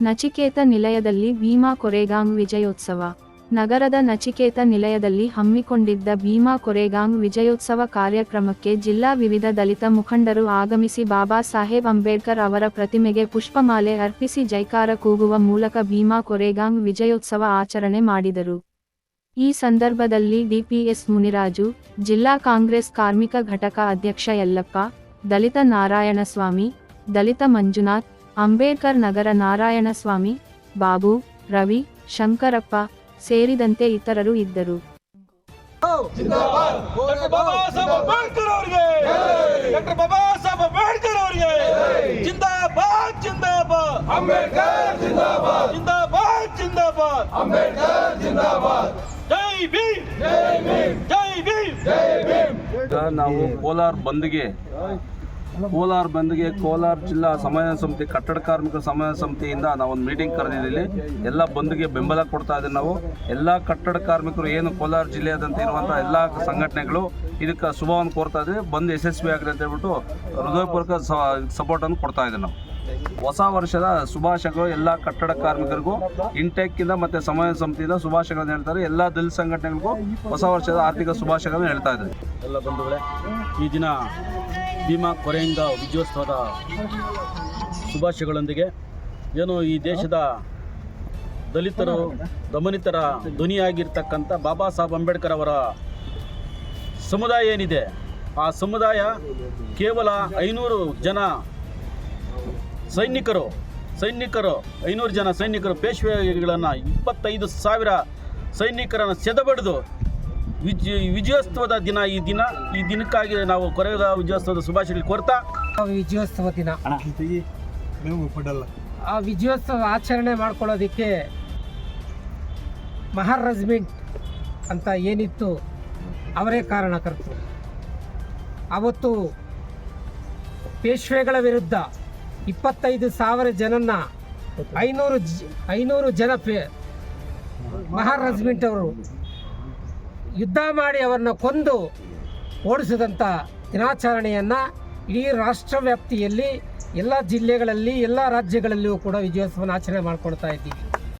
ನಚಿಕೇತ ನಿಲಯದಲ್ಲಿ ಭೀಮಾ ಕೊರೆಗಾಂಗ್ ವಿಜಯೋತ್ಸವ. ನಗರದ ನಚಿಕೇತ ನಿಲಯದಲ್ಲಿ ಹಮ್ಮಿಕೊಂಡಿದ್ದ ಭೀಮಾ ಕೊರೆಗಾಂಗ್ ವಿಜಯೋತ್ಸವ ಕಾರ್ಯಕ್ರಮಕ್ಕೆ ಜಿಲ್ಲಾ ವಿವಿಧ ದಲಿತ ಮುಖಂಡರು ಆಗಮಿಸಿ ಬಾಬಾ ಸಾಹೇಬ್ ಅಂಬೇಡ್ಕರ್ ಅವರ ಪ್ರತಿಮೆಗೆ ಪುಷ್ಪಮಾಲೆ ಅರ್ಪಿಸಿ ಜೈಕಾರ ಕೂಗುವ ಮೂಲಕ ಭೀಮಾ ಕೊರೆಗಾಂಗ್ ವಿಜಯೋತ್ಸವ ಆಚರಣೆ ಮಾಡಿದರು. ಈ ಸಂದರ್ಭದಲ್ಲಿ ಡಿಪಿಎಸ್ ಮುನಿರಾಜು, ಜಿಲ್ಲಾ ಕಾಂಗ್ರೆಸ್ ಕಾರ್ಮಿಕ ಘಟಕ ಅಧ್ಯಕ್ಷ ಯಲ್ಲಪ್ಪ, ದಲಿತ ನಾರಾಯಣಸ್ವಾಮಿ, ದಲಿತ ಮಂಜುನಾಥ್ ಅಂಬೇಡ್ಕರ್ ನಗರ ನಾರಾಯಣಸ್ವಾಮಿ ಬಾಬು ರವಿ ಶಂಕರಪ್ಪ ಸೇರಿದಂತೆ ಇತರರು ಇದ್ದರು. ನಾವು ಕೋಲಾರ ಬಂದ್ಗೆ ಕೋಲಾರ ಬಂದ್ಗೆ ಕೋಲಾರ ಜಿಲ್ಲಾ ಸಮನ್ವಯ ಸಮಿತಿ, ಕಟ್ಟಡ ಕಾರ್ಮಿಕರ ಸಮನ್ವಯ ಸಮಿತಿಯಿಂದ ನಾವು ಒಂದು ಮೀಟಿಂಗ್ ಕರೆದಿದ್ದೀವಿ. ಎಲ್ಲ ಬಂದ್ಗೆ ಬೆಂಬಲ ಕೊಡ್ತಾ ಇದ್ದೀವಿ ನಾವು. ಎಲ್ಲ ಕಟ್ಟಡ ಕಾರ್ಮಿಕರು ಏನು ಕೋಲಾರ ಜಿಲ್ಲೆಯಾದಂತ ಇರುವಂಥ ಎಲ್ಲ ಸಂಘಟನೆಗಳು ಇದಕ್ಕೆ ಶುಭವನ್ನು ಕೋರ್ತಾ ಇದ್ದೀವಿ ಬಂದು ಯಶಸ್ವಿ ಆಗಲಿ ಅಂತ ಹೇಳ್ಬಿಟ್ಟು ಹೃದಯಪೂರ್ವಕ ಸಪೋರ್ಟನ್ನು ಕೊಡ್ತಾ ಇದ್ದೀವಿ ನಾವು. ಹೊಸ ವರ್ಷದ ಶುಭಾಶಯಗಳು ಎಲ್ಲ ಕಟ್ಟಡ ಕಾರ್ಮಿಕರಿಗೂ ಇಂಟೆಕ್ಕಿಂದ ಮತ್ತು ಸಮಯ ಸಮಿತಿಯಿಂದ ಶುಭಾಶಯಗಳನ್ನು ಹೇಳ್ತಾರೆ. ಎಲ್ಲ ದಲಿತ ಸಂಘಟನೆಗಳಿಗೂ ಹೊಸ ವರ್ಷದ ಆರ್ಥಿಕ ಶುಭಾಶಯಗಳನ್ನು ಹೇಳ್ತಾ ಇದ್ದಾರೆ. ಎಲ್ಲ ಬಂಧುಗಳೇ, ಈ ದಿನ ಭೀಮಾ ಕೊರೆಯಿಂದ ವಿಜಯೋತ್ಸವದ ಶುಭಾಶಯಗಳೊಂದಿಗೆ ಏನು ಈ ದೇಶದ ದಲಿತರು ದಮನಿತರ ಧ್ವನಿಯಾಗಿರ್ತಕ್ಕಂಥ ಬಾಬಾ ಸಾಹೇಬ್ ಅಂಬೇಡ್ಕರ್ ಅವರ ಸಮುದಾಯ ಏನಿದೆ, ಆ ಸಮುದಾಯ ಕೇವಲ ಐನೂರು ಜನ ಸೈನಿಕರು ಸೈನಿಕರು ಐನೂರು ಜನ ಸೈನಿಕರು ಪೇಶ್ವೆಗಳನ್ನು ಇಪ್ಪತ್ತೈದು ಸಾವಿರ ಸೈನಿಕರನ್ನು ಸೆದಬಡಿದು ವಿಜ್ ವಿಜಯೋತ್ಸವದ ದಿನ ಈ ದಿನ ಈ ದಿನಕ್ಕಾಗಿ ನಾವು ಕೊರೆಯದ ವಿಜಯೋತ್ಸವದ ಶುಭಾಶಯಗಳು ಕೋರ್ತಾ. ವಿಜಯೋತ್ಸವ ದಿನ. ಆ ವಿಜಯೋತ್ಸವ ಆಚರಣೆ ಮಾಡ್ಕೊಳ್ಳೋದಕ್ಕೆ ಮಹಾರಜ್ಮೆಂಟ್ ಅಂತ ಏನಿತ್ತು ಅವರೇ ಕಾರಣಕರ್ತರು. ಅವತ್ತು ಪೇಶ್ವೆಗಳ ವಿರುದ್ಧ ಇಪ್ಪತ್ತೈದು ಸಾವಿರ ಜನನ್ನ, ಐನೂರು ಐನೂರು ಜನ ಪೇ ರೆಜಿಮೆಂಟ್ ಅವರು ಯುದ್ಧ ಮಾಡಿ ಅವರನ್ನ ಕೊಂದು ಓಡಿಸಿದಂಥ ದಿನಾಚರಣೆಯನ್ನು ಇಡೀ ರಾಷ್ಟ್ರ ವ್ಯಾಪ್ತಿಯಲ್ಲಿ ಎಲ್ಲ ಜಿಲ್ಲೆಗಳಲ್ಲಿ, ಎಲ್ಲ ರಾಜ್ಯಗಳಲ್ಲಿಯೂ ಕೂಡ ವಿಜಯೋತ್ಸವನ ಆಚರಣೆ ಮಾಡ್ಕೊಳ್ತಾ ಇದ್ದೀವಿ.